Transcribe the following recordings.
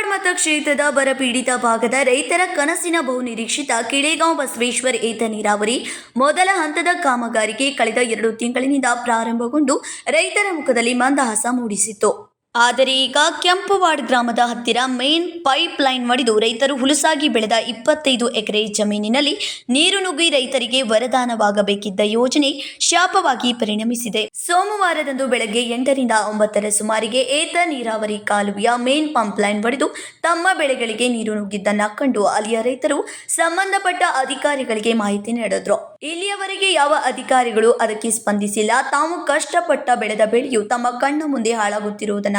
ಕುರುಪಾಡ್ ಮತಕ್ಷೇತ್ರದ ಬರಪೀಡಿತ ಭಾಗದ ರೈತರ ಕನಸಿನ ಬಹುನಿರೀಕ್ಷಿತ ಕಿಳೆಗಾಂವ್ ಬಸವೇಶ್ವರ್ ಏತ ನೀರಾವರಿ ಮೊದಲ ಹಂತದ ಕಾಮಗಾರಿಗೆ ಕಳೆದ ಎರಡು ತಿಂಗಳಿನಿಂದ ಪ್ರಾರಂಭಗೊಂಡು ರೈತರ ಮುಖದಲ್ಲಿ ಮಂದಹಾಸ ಮೂಡಿಸಿತ್ತು. ಆದರೆ ಈಗ ಕೆಂಪುವಾಡ್ ಗ್ರಾಮದ ಹತ್ತಿರ ಮೇನ್ ಪೈಪ್ ಲೈನ್ ಒಡೆದು ರೈತರು ಹುಲುಸಾಗಿ ಬೆಳೆದ ಇಪ್ಪತ್ತೈದು ಎಕರೆ ಜಮೀನಿನಲ್ಲಿ ನೀರು ನುಗ್ಗಿ ರೈತರಿಗೆ ವರದಾನವಾಗಬೇಕಿದ್ದ ಯೋಜನೆ ಶಾಪವಾಗಿ ಪರಿಣಮಿಸಿದೆ. ಸೋಮವಾರದಂದು ಬೆಳಗ್ಗೆ ಎಂಟರಿಂದ ಒಂಬತ್ತರ ಸುಮಾರಿಗೆ ಏತ ನೀರಾವರಿ ಕಾಲುವೆಯ ಮೇನ್ ಪಂಪ್ ಲೈನ್ ಒಡೆದು ತಮ್ಮ ಬೆಳೆಗಳಿಗೆ ನೀರು ನುಗ್ಗಿದ್ದನ್ನ ಕಂಡು ಅಲ್ಲಿಯ ರೈತರು ಸಂಬಂಧಪಟ್ಟ ಅಧಿಕಾರಿಗಳಿಗೆ ಮಾಹಿತಿ ನೀಡಿದ್ರು. ಇಲ್ಲಿಯವರೆಗೆ ಯಾವ ಅಧಿಕಾರಿಗಳು ಅದಕ್ಕೆ ಸ್ಪಂದಿಸಿಲ್ಲ. ತಾವು ಕಷ್ಟಪಟ್ಟ ಬೆಳೆದ ಬೆಳೆಯು ತಮ್ಮ ಕಣ್ಣ ಮುಂದೆ ಹಾಳಾಗುತ್ತಿರುವುದನ್ನ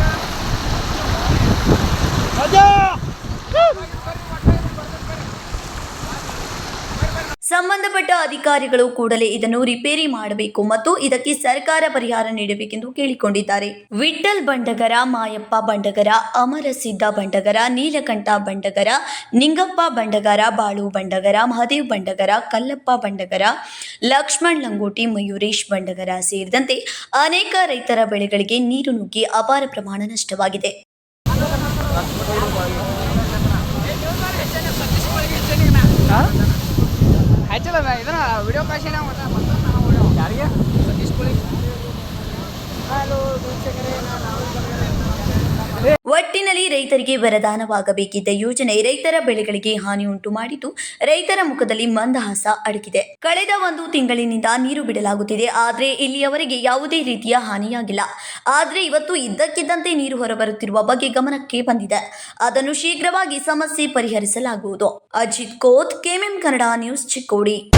ಸಂಬಂಧಪಟ್ಟ ಅಧಿಕಾರಿಗಳು ಕೂಡಲೇ ಇದನ್ನು ರಿಪೇರಿ ಮಾಡಬೇಕು ಮತ್ತು ಇದಕ್ಕೆ ಸರ್ಕಾರ ಪರಿಹಾರ ನೀಡಬೇಕೆಂದು ಕೇಳಿಕೊಂಡಿದ್ದಾರೆ. ವಿಠಲ್ ಬಂಡಗರ, ಮಾಯಪ್ಪ ಬಂಡಗರ ಅಮರಸಿದ್ದ ಬಂಡಗರ, ನೀಲಕಂಠ ಬಂಡಗರ, ನಿಂಗಪ್ಪ ಬಂಡಗರ, ಬಾಳು ಬಂಡಗರ, ಮಹದೇವ್ ಬಂಡಗರ, ಕಲ್ಲಪ್ಪ ಬಂಡಗರ, ಲಕ್ಷ್ಮಣ್ ಲಂಗೋಟಿ, ಮಯೂರೇಶ್ ಬಂಡಗರ ಸೇರಿದಂತೆ ಅನೇಕ ರೈತರ ಬೆಳೆಗಳಿಗೆ ನೀರು ನುಗ್ಗಿ ಅಪಾರ ಪ್ರಮಾಣ ನಷ್ಟವಾಗಿದೆ. ಹಚ್ಚಲ್ಲ ಇದನ್ನ ವಿಡಿಯೋ ಕಾಶಿನ ಯಾರಿಗೆ? ಸತೀಶ್ ಪುಳಿ. ಒಟ್ಟಿನಲ್ಲಿ ರೈತರಿಗೆ ವರದಾನವಾಗಬೇಕಿದ್ದ ಯೋಜನೆ ರೈತರ ಬೆಳೆಗಳಿಗೆ ಹಾನಿ ಉಂಟು ಮಾಡಿದ್ದು ರೈತರ ಮುಖದಲ್ಲಿ ಮಂದಹಾಸ ಅಡಗಿದೆ. ಕಳೆದ ಒಂದು ತಿಂಗಳಿನಿಂದ ನೀರು ಬಿಡಲಾಗುತ್ತಿದೆ. ಆದರೆ ಇಲ್ಲಿಯವರೆಗೆ ಯಾವುದೇ ರೀತಿಯ ಹಾನಿಯಾಗಿಲ್ಲ. ಆದರೆ ಇವತ್ತು ಇದ್ದಕ್ಕಿದ್ದಂತೆ ನೀರು ಹೊರಬರುತ್ತಿರುವ ಬಗ್ಗೆ ಗಮನಕ್ಕೆ ಬಂದಿದೆ. ಅದನ್ನು ಶೀಘ್ರವಾಗಿ ಸಮಸ್ಯೆ ಪರಿಹರಿಸಲಾಗುವುದು. Ajit Koth, KMM Kannada news Chikkodi.